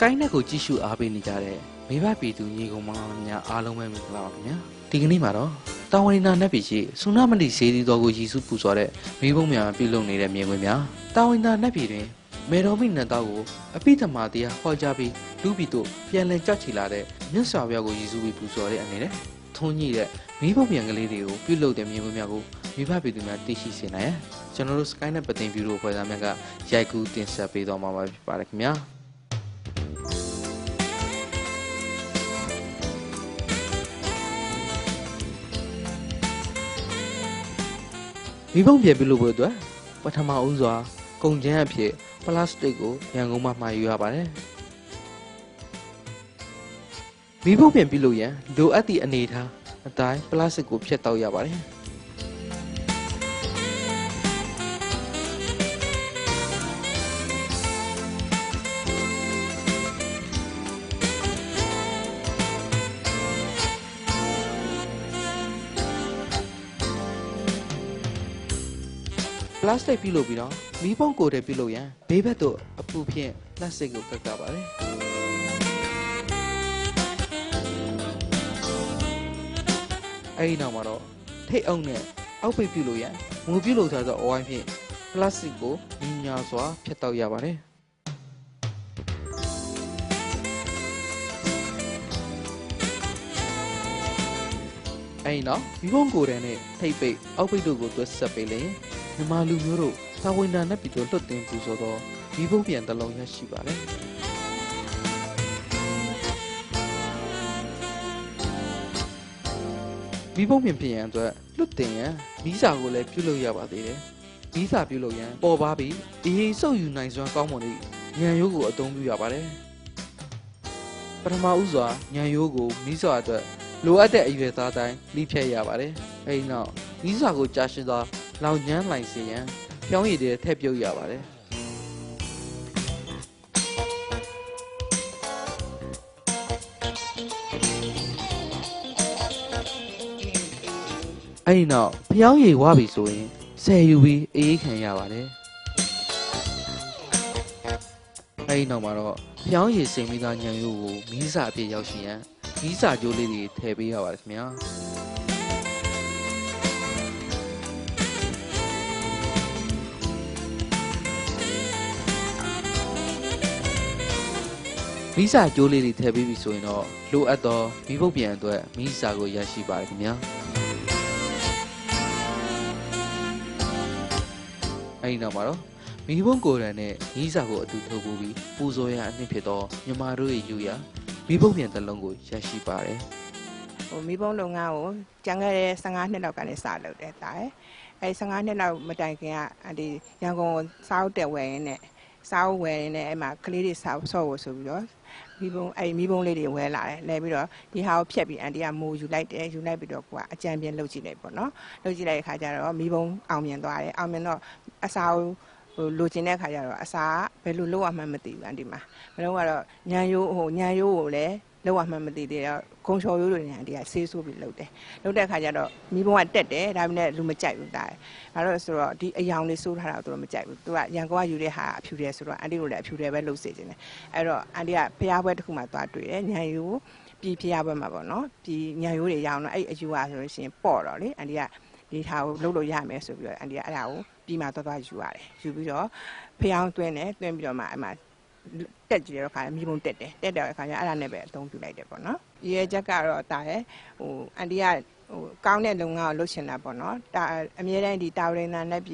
ကိုင်းနဲ့ကိုကြည့်ရှုအားပေးနေကြတဲ့မိဘပြည်သူညီကောင်မောင်နှမများအားလုံးပဲမင်္ဂလာပါခင်ဗျာဒီကနေ့မှာတော့တာဝန်နာနတ်ပြည်ရှိဆုနာမတိစေတီတော်ကိုရည်စုပူဇော်တဲ့မိဘုံများပြုလုပ်နေတဲ့မြင်ကွင်းများတာဝန်နာနတ်ပြည်တွင်မေတော်မိနတ်တော်ကိုအပိဓမ္မာတရားဟောကြားပြီးလူပြည်တို့ပြန်လည်ကြောက်ချီလာတဲ့မြတ်စွာဘုရားကိုရည်စုပြီးပူဇော်တဲ့အနေနဲ့ထုံးကြီးတဲ့မိဘပြန်ကလေးတွေကိုပြုလုပ်တဲ့မြင်ကွင်းများကိုမိဘပြည်သူများသိရှိစေနိုင်ရန်ကျွန်တော်တို့ Skynet ပတင်ဗျူရိုဖွဲ့သားများကရိုက်ကူးတင်ဆက်ပေးသွားမှာပါဖြစ်ပါတယ်ခင်ဗျာ မိဘုံပြပြလို့ဖို့အတွက်ပထမဦးစွာကုန်ကျန်းအဖြစ်ပလတ်စတစ်ကိုရန်ကုန်မှာမှာယူရပါတယ်မိဘုံပြန်ပြုလို့ရန်လိုအပ်သည့်အနေအထားအတိုင်းပလတ်စတစ်ကိုဖြတ်တောက်ရပါတယ် ပလတ်စတစ်ပြုလို့ပြီးတော့မိဘုံကိုယ်တည်းပြုလို့ရန်ဘေးဘက်သို့အပူဖြင့်ပလတ်စတစ်ကိုကပ်ကပါတယ်အဲဒီနောက်မှာတော့ထိတ်အောင်နဲ့အောက်ပိတ်ပြုလို့ရန်ငိုပြုလို့ထားသောအဝိုင်းဖြင့်ပလတ်စတစ်ကိုညီညာစွာဖြတ်တောက်ရပါတယ်အဲဒီနောက်မိဘုံကိုယ်တည်းနဲ့ထိတ်ပိတ်အောက်ပိတ်တို့ကိုတွဲဆက်ပေးလျင် မြန်မာလူမျိုးတို့သာဝန်တာနဲ့ပြည်သူလွတ်တင်ပူဇော်သောမိဘုံပြန်တစ်လုံးရရှိပါတယ်မိဘုံပြန်ဖြစ်ရန်အတွက်လွတ်တင်ရန်မိစာကိုလည်းပြုလုပ်ရပါသေးတယ်မိစာပြုလုပ်ရန်ပေါ်ပါပြီးအေးဆုပ်ယူနိုင်စွမ်းကောင်းမွန်သည့်ဉာဏ်ရိုးကိုအသုံးပြုရပါတယ်ပထမဦးစွာဉာဏ်ရိုးကိုမိစာအတွက်လိုအပ်တဲ့အရွယ်သားတိုင်းလိဖြတ်ရပါတယ်အဲဒီနောက်မိစာကိုကြာရှင်းသော လောင်ညမ်းလိုက်စေရန်ပြောင်းရည်တွေထည့်ပြုတ်ရပါတယ်အဲ့ဒီနောက်ဖျောင်းရည်ဝပြီဆိုရင်ဆယ်ယူပြီးအေးခံရပါတယ်အဲ့ဒီနောက်မှာတော့ဖျောင်းရည်စိမ်မိသားညံရိုးကိုမီးစာအပြည့်ရောက်ရှိရန်မီးစာကြိုးလေးတွေထည့်ပေးရပါတယ်ခင်ဗျာ မိစာကြိုးလေးတွေထည့်ပေးပြီဆိုရင်တော့လိုအပ်သောမိဘုတ်ပြန်အတွက်မိစာကိုရရှိပါတယ်ခင်ဗျာအဲဒီနောက်မှာတော့မိဘုံကိုယ်တိုင်နဲ့မိစာကိုအတူထုတ်ပိုးပြီးပူဇော်ရအနှစ်ဖြစ်သောမြမတို့ရဲ့ယူရမိဘုံပြန်တစ်လုံးကိုရရှိပါတယ်ဟိုမိဘုံလုပ်ငန်းကိုကြံခဲ့တဲ့15နှစ်လောက်ကနေစလုပ်တယ်တားအဲ15နှစ်လောက်မတိုင်ခင်ကဒီရန်ကုန်စားအုပ်တက်ဝယ်ရင်းနဲ့စားအုပ်ဝယ်ရင်းနဲ့အဲ့မှာကလေးတွေစားဆော့ဖို့ဆိုပြီးတော့ မိဘုံအဲ့မိဘုံလေးတွေဝဲလာတယ်လဲပြီးတော့ဒီဟာကိုဖြတ်ပြီးအန်တီကမိုးယူလိုက်တယ်ယူလိုက်ပြီးတော့ကိုကအကြံပြင်းလုပ်ကြည့်လိုက်ပေါ့နော်လုပ်ကြည့်လိုက်တဲ့ခါကျတော့မိဘုံအောင်မြင်သွားတယ်အောင်မြင်တော့အစာကိုဟိုလိုချင်တဲ့ခါကျတော့အစာဘယ်လိုလုပ်ရမှန်းမသိဘူးအန်တီမှာမလို့ကတော့ညံရိုးဟိုညံရိုးကိုလည်း လောက်ရမှန်းမသိသေးတော့ဂုံချော်ရိုးတွေနဲ့အန်တီကဆေးဆိုးပြီးလုပ်တယ်လုပ်တဲ့ခါကျတော့မိဘုံကတက်တယ်ဒါပေမဲ့လူမကြိုက်ဘူးတားဘာလို့လဲဆိုတော့ဒီအယောင်လေးဆိုးထားတာကိုသူတို့မကြိုက်ဘူးသူကရန်ကုန်ကယူတဲ့ဟာအဖြူတယ်ဆိုတော့အန်တီတို့လည်းအဖြူတယ်ပဲလုပ်စေချင်တယ်အဲ့တော့အန်တီကဖျားပွဲတစ်ခုမှသွားတွေ့တယ်ညံရိုးပြည်ဖျားပွဲမှာပေါ့နော်ပြည်ညံရိုးတွေရအောင်တော့အဲ့အယူဟာဆိုလို့ရှိရင်ပေါ့တော့လေအန်တီကဒီထားကိုလုပ်လို့ရမယ်ဆိုပြီးတော့အန်တီကအဲ့ဒါကိုပြီးမှသွားသွားယူရတယ်ယူပြီးတော့ဖျောင်းသွင်းတယ်သွင်းပြီးတော့မှအဲ့မှာ တက်ကြည့်ရတော့ခါမိဘုံတက်တယ်တက်တဲ့အခါကျအဲ့ဒါနဲ့ပဲအသုံးပြုလိုက်တယ်ပေါ့နော်ရဲချက်ကတော့တာရဲ့ဟိုအန်တီကဟိုကောင်းတဲ့လုပ်ငန်းကိုလုပ်ချင်တာပေါ့နော်ဒါအမြဲတမ်းဒီတာဝရင်းနာနဲ့ပြ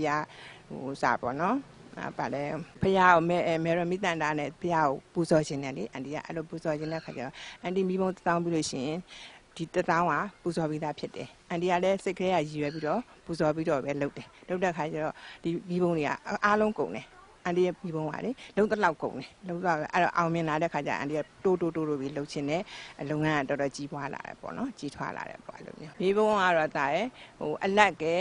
ဟိုစာပေါ့နော်အဲပါလေဖះကိုမဲမဲရမီတန်တာနဲ့ဖះကိုပူဇော်ခြင်းနဲ့လေအန်တီကအဲ့လိုပူဇော်ခြင်းတဲ့ခါကျတော့အန်တီမိဘုံတောင်းပြီးလို့ရှိရင်ဒီတတောင်းကပူဇော်ပြီးသားဖြစ်တယ်အန်တီကလည်းစိတ်ကလေးကရည်ရွယ်ပြီးတော့ပူဇော်ပြီးတော့ပဲလုပ်တယ်လုပ်တဲ့ခါကျတော့ဒီမိဘုံတွေကအားလုံးကုန်တယ် အန်ဒီရဲ့ပြီးပုံပါလေလုံးတစ်လောက်ကုန်တယ်လုံးတော့အဲ့တော့အောင်မြင်လာတဲ့ခါကျအန်ဒီကတိုးတိုးတိုးတိုးပြီးလှုပ်ချင်တယ်လုပ်ငန်းကတော်တော်ကြီးပွားလာတယ်ပေါ့နော်ကြီးထွားလာတယ်ပေါ့အဲ့လိုမျိုးပြီးပုံကတော့တာရဲ့ဟိုအလက်ကဲ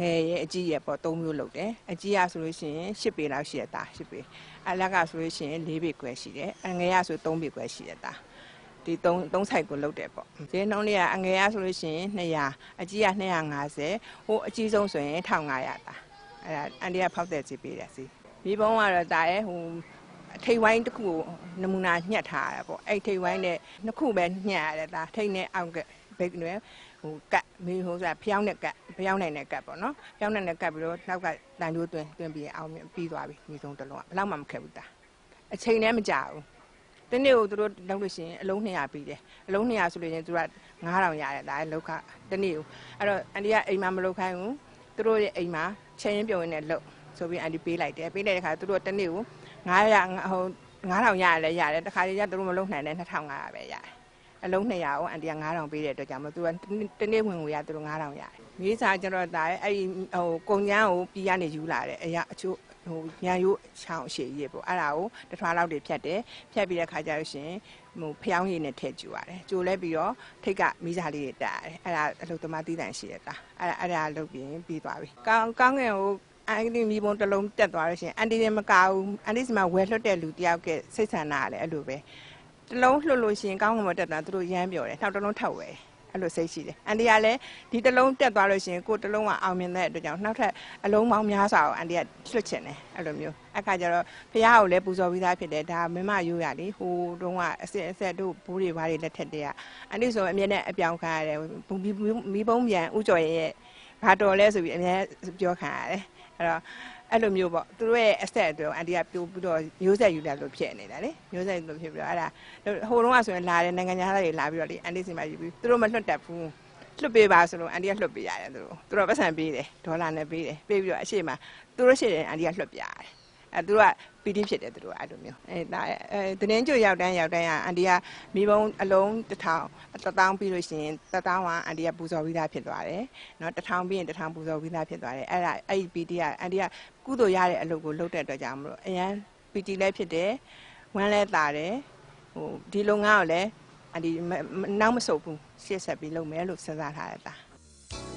ငယ်ရဲ့အကြီးရဲ့ပေါ့သုံးမျိုးလုပ်တယ်အကြီးရဆိုလို့ရှိရင်10ပေလောက်ရှိရတာ10ပေအလက်ကဆိုလို့ရှိရင်4ပေခွဲရှိတယ်အငယ်ရဆို3ပေခွဲရှိရတာဒီ3 3 site ကိုလုတ်တယ်ပေါ့ဈေးနှုန်းလေးကအငယ်ရဆိုလို့ရှိရင်200အကြီးက250ဟိုအကြီးဆုံးဆိုရင်1500တာအဲ့ဒါအန်ဒီကဖောက်တဲ့ဈေးပေးတယ်စီ မိဘုံကတော့တာရဲ့ဟိုအထိတ်ဝိုင်းတစ်ခုကိုနမူနာညှက်ထားရတာပေါ့အဲ့ထိတ်ဝိုင်းနဲ့နှစ်ခုပဲညှက်ရတယ်ဒါထိတ်နဲ့အောက်ကဘိတ်နဲ့ဟိုကတ်မီးဟိုဆိုတာဖျောင်းတဲ့ကတ်ဖျောင်းနိုင်တဲ့ကတ်ပေါ့နော်ဖျောင်းနိုင်တဲ့ကတ်ပြီးတော့နောက်ကတန်ကြိုးသွင်းသွင်းပြီးအောင်မြင်ပြီးသွားပြီမိဆုံးတစ်လုံးကဘယ်တော့မှမခက်ဘူးတာအချိန်နဲ့မကြဘူးတနေ့ကိုသူတို့လောက်လို့ရှိရင်အလုံး200ပြီးတယ်အလုံး200ဆိုလို့ရင်သူက9000ရတယ်ဒါလည်းလောက်ခတနေ့ကိုအဲ့တော့အန်ဒီကအိမ်မှာမလောက်ခိုင်းဘူးသူတို့ရဲ့အိမ်မှာချိန်ရင်ပြုံရင်လည်းလောက် ဆိုပြီးအန်ဒီပေးလိုက်တယ်ပေးလိုက်တဲ့ခါသူတို့တနေ့ကို900ဟို9000ရတယ်လည်းရတယ်တခါတည်းကျသူတို့မလုံနိုင်တဲ့2500ပဲရတယ်အလုံး200ကိုအန်တီက9000ပေးတဲ့အတွက်ကြောင့်မသူကတနေ့ဝင်ငွေရသူတို့9000ရတယ်မြေးစားကျတော့ဒါအဲ့ဒီဟိုကုန်ကျန်းကိုပြည်ကနေယူလာတယ်အရာအချို့ဟိုညံရိုးချောင်းရှည်ကြီးပေါ့အဲ့ဒါကိုတစ်ထွားလောက်တွေဖြတ်တယ်ဖြတ်ပြီးတဲ့ခါကျလို့ရှင်ဟိုဖျောင်းရည်နဲ့ထည့်ကျူရတယ်ကျိုလဲပြီးတော့ထိတ်ကမိစားလေးတွေတာရတယ်အဲ့ဒါအလုပ်သမားတည်တံရှိရတာအဲ့ဒါအဲ့ဒါလုပ်ပြီးပြီးသွားပြီကောင်းကောင်းငယ်ကို အန်တီမီဘုံတစ်လုံးတက်သွားလို့ရှင်အန်တီလည်းမကဘူးအန်တီစီမှာဝယ်လွတ်တဲ့လူတယောက်ကစိတ်ဆန္ဒရတယ်အဲ့လိုပဲတစ်လုံးလှုပ်လို့ရှင်ကောင်းငယ်မတက်သွားသူတို့ရမ်းပြောတယ်နောက်တစ်လုံးထပ်ဝယ်အဲ့လိုစိတ်ရှိတယ်အန်တီကလည်းဒီတစ်လုံးတက်သွားလို့ရှင်ကိုတစ်လုံးကအောင်မြင်တဲ့အတွက်ကြောင့်နောက်ထပ်အလုံးပေါင်းများစွာကိုအန်တီကလွတ်ချင်တယ်အဲ့လိုမျိုးအခါကျတော့ဖះကိုလည်းပူဇော်ပြီးသားဖြစ်တယ်ဒါမင်းမရိုးရလေဟိုတုန်းကအစစ်အဆက်တို့ဘိုးတွေဘာတွေလက်ထက်တည်းကအန်တီဆိုအမြဲနဲ့အပြောင်းခံရတယ်မီးပုံးပြန်ဥကြော်ရဲ့ဘာတော်လဲဆိုပြီးအမြဲပြောခံရတယ် အဲ့တော့အဲ့လိုမျိုးပေါ့သူတို့ရဲ့အဆက်အတွက်အန်တီကပြိုးပြီးတော့မျိုးဆက်ယူတယ်လို့ဖြစ်နေတာလေမျိုးဆက်လို့ဖြစ်ပြီးတော့အဲ့ဒါဟိုတုန်းကဆိုရင်လာတယ်နိုင်ငံသားတွေလာပြီးတော့လေအန်တီစီမှာယူပြီးသူတို့မလွတ်တတ်ဘူးလွတ်ပေးပါဆိုလို့အန်တီကလွတ်ပေးရတယ်သူတို့သူတို့ပတ်စံပေးတယ်ဒေါ်လာနဲ့ပေးတယ်ပေးပြီးတော့အရှိမသူတို့ရှိတယ်အန်တီကလွတ်ပြရတယ် အဲသူတို့ကပီတိဖြစ်တယ်သူတို့အဲ့လိုမျိုးအဲဒါအဲတင်းကြိုရောက်တန်းရောက်တန်းကအန်တီကမိဘုံအလုံးတစ်ထောင်တစ်တောင်းပြီးလို့ရှိရင်တစ်တောင်းကအန်တီကပူဇော်ပြီးသားဖြစ်သွားတယ်နော်တစ်ထောင်ပြီးရင်တစ်ထောင်ပူဇော်ပြီးသားဖြစ်သွားတယ်အဲ့ဒါအဲ့ဒီပီတိကအန်တီကကုသိုလ်ရတဲ့အလုပ်ကိုလုပ်တဲ့အတွက်ကြောင့်မလို့အရန်ပီတိလည်းဖြစ်တယ်ဝမ်းလည်းတာတယ်ဟိုဒီလုပ်ငန်းကိုလည်းအန်တီနောက်မဆုတ်ဘူးရှေ့ဆက်ပြီးလုပ်မယ်လို့စဉ်းစားထားတယ်တာ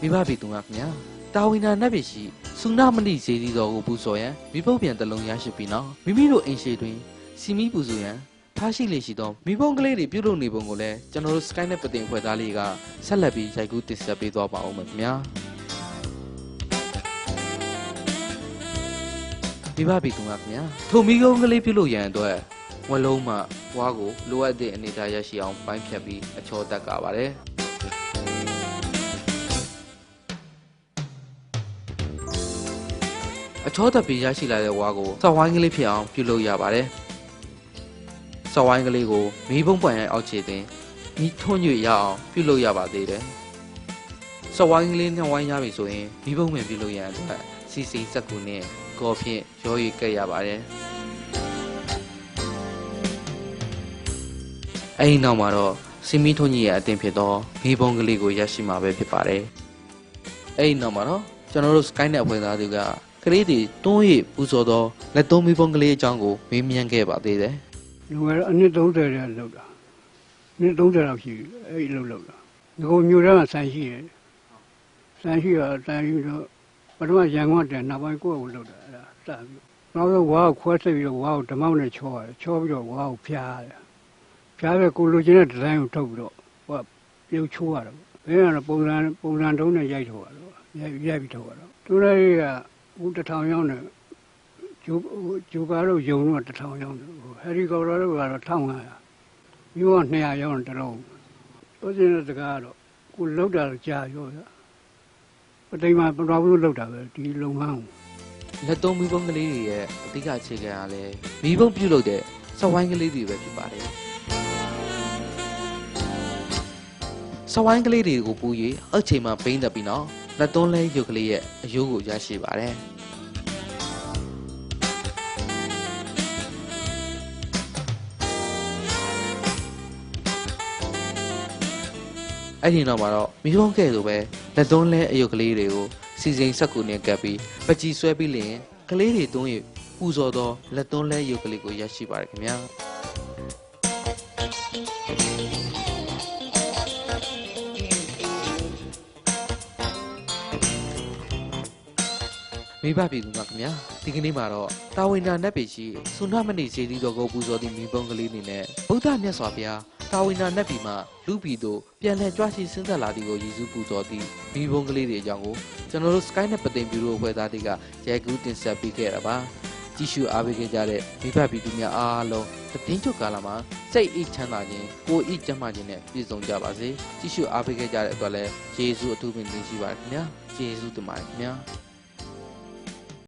မိဘပြည်သူကခင်ဗျာတာဝိနာနတ်ပြည်ရှိစုနာမဏိဇေဒီတော်ကိုပူဇော်ရန်မိဘပြန်တလုံးရရှိပြီးနောက်မိမိတို့အိမ်ရှိတွင်စီမီပူဇော်ရန်ထားရှိလေရှိသောမိဘကလေးတွေပြုလုပ်နေပုံကိုလည်းကျွန်တော်တို့ Sky နဲ့ပတင်ဖွဲ့သားလေးကဆက်လက်ပြီးရိုက်ကူးတင်ဆက်ပေးသွားပါဦးမယ်ခင်ဗျာမိဘပြည်သူကခင်ဗျာထိုမိကုံးကလေးပြုလုပ်ရန်အတွက်ဝလုံးမှဝါကိုလိုအပ်တဲ့အနေအထားရရှိအောင်ပိုင်းဖြတ်ပြီးအချောတက်ကပါတယ် အချောတက်ပြီးရရှိလာတဲ့ဝါကိုစောက်ဝိုင်းကလေးဖြစ်အောင်ပြုလုပ်ရပါတယ်။စောက်ဝိုင်းကလေးကိုမီးပုံးပွန်ရဲ့အောက်ခြေတင်မိထွန်း၍ရအောင်ပြုလုပ်ရပါသေးတယ်။စောက်ဝိုင်းကလေးနှစ်ဝိုင်းရပြီဆိုရင်မီးပုံးပင်ပြုလုပ်ရန်အတွက်စီစီစက်ကူနဲ့ကော်ဖြင့်ရောရီကက်ရပါတယ်။အဲဒီနောက်မှာတော့စီမီထွန်းကြီးရဲ့အတင်ဖြစ်သောမီးပုံးကလေးကိုရရှိမှာပဲဖြစ်ပါတယ်။အဲဒီနောက်မှာတော့ကျွန်တော်တို့ Skynet အဖွဲ့သားတွေက ကလေးတွေတွန်း၍ပူဇော်သောလက်သုံးမီးပုံးကလေးအကြောင်းကိုမေးမြန်းခဲ့ပါသေးတယ်လူငယ်တော့အနည်း30တဲ့လောက်တာအနည်း30လောက်ရှိပြီအဲ့ဒီလောက်လောက်တာဒီကုမျိုးထဲမှာဆန်ရှိတယ်ဆန်ရှိတော့ဆန်ရှိတော့ပထမရန်ကုန်တည်းနောက်ပိုင်းကိုယ့်ကိုလောက်တာအဲ့ဒါစပြီးနောက်တော့ဝါကိုခွဲစိတ်ပြီးတော့ဝါကိုဓမောက်နဲ့ချောရတယ်ချောပြီးတော့ဝါကိုဖျားရတယ်ဖျားပြီးကိုလိုချင်တဲ့ဒီဇိုင်းကိုထုတ်ပြီးတော့ဟိုပြုတ်ချိုးရတော့ဘယ်ကတော့ပုံစံပုံစံတုံးနဲ့ရိုက်ထုတ်ရတော့ရိုက်ရိုက်ပြီးထုတ်ရတော့သူတွေက ဦးတစ်ထောင်ရောက်နေဂျိုဂျိုကားတို့ယုံတော့တစ်ထောင်ရောက်တယ်ဟိုဟယ်ရီကော်ပတာတို့ကတော့1500မျိုးက200ရောက်တယ်တလုံးဆိုစင်းတဲ့စကားကတော့ကိုလောက်တာကြာရောဗျပတိမ်မှာပတော်ဘူးလောက်တာပဲဒီလုပ်ငန်းကို။လက်သုံးမီးပုံးကလေးတွေရဲ့အဓိကအခြေခံကလည်းမီးပုံးပြုလုပ်တဲ့စက်ဝိုင်းကလေးတွေပဲဖြစ်ပါတယ်။စက်ဝိုင်းကလေးတွေကိုပူ၍အောက်ချိန်မှာပိန်းတက်ပြီးနောက် လက်သုံးလဲရုပ်ကလေးရဲ့အယိုးကိုရရှိပါတယ်။အဲ့ဒီနောက်မှာတော့မိဘုံကဲ့သို့ပဲလက်သွန်းလဲအယုတ်ကလေးတွေကိုစီစဉ်ဆက်ကူနဲ့ကပ်ပြီးပကြည်ဆွဲပြီးလျင်ကလေးတွေတွန်းရပူဇော်သောလက်သွန်းလဲအယုတ်ကလေးကိုရရှိပါတယ်ခင်ဗျာ မိဘပြည်သူများခင်ဗျာဒီကနေ့မှာတော့တာဝိနာနတ်ပေရှိသုဏမဏိစေတီတော်ကိုပူဇော်သည့်မိဘုံကလေးနေနဲ့ဗုဒ္ဓမြတ်စွာဘုရားတာဝိနာနတ်ပြည်မှာလူပြည်တို့ပြန်လည်ကြွရှိဆင်းသက်လာသည်ကိုရည်စူးပူဇော်သည့်မိဘုံကလေးတွေအကြောင်းကိုကျွန်တော်တို့ Sky နဲ့ပသိမ်ဘီရိုအဖွဲ့သားတွေကရိုက်ကူးတင်ဆက်ပေးခဲ့တာပါကြည့်ရှုအားပေးခဲ့ကြတဲ့မိဘပြည်သူများအားလုံးတည်င်းချုပ်ကာလမှာစိတ်အိတ်ချမ်းသာခြင်းကိုယ်အိတ်ကျန်းမာခြင်းနဲ့ပြည့်စုံကြပါစေကြည့်ရှုအားပေးခဲ့ကြတဲ့အတွက်လည်းယေရှုအထူးပင်သင်ရှိပါတယ်ခင်ဗျာယေရှုတင်ပါတယ်ခင်ဗျာ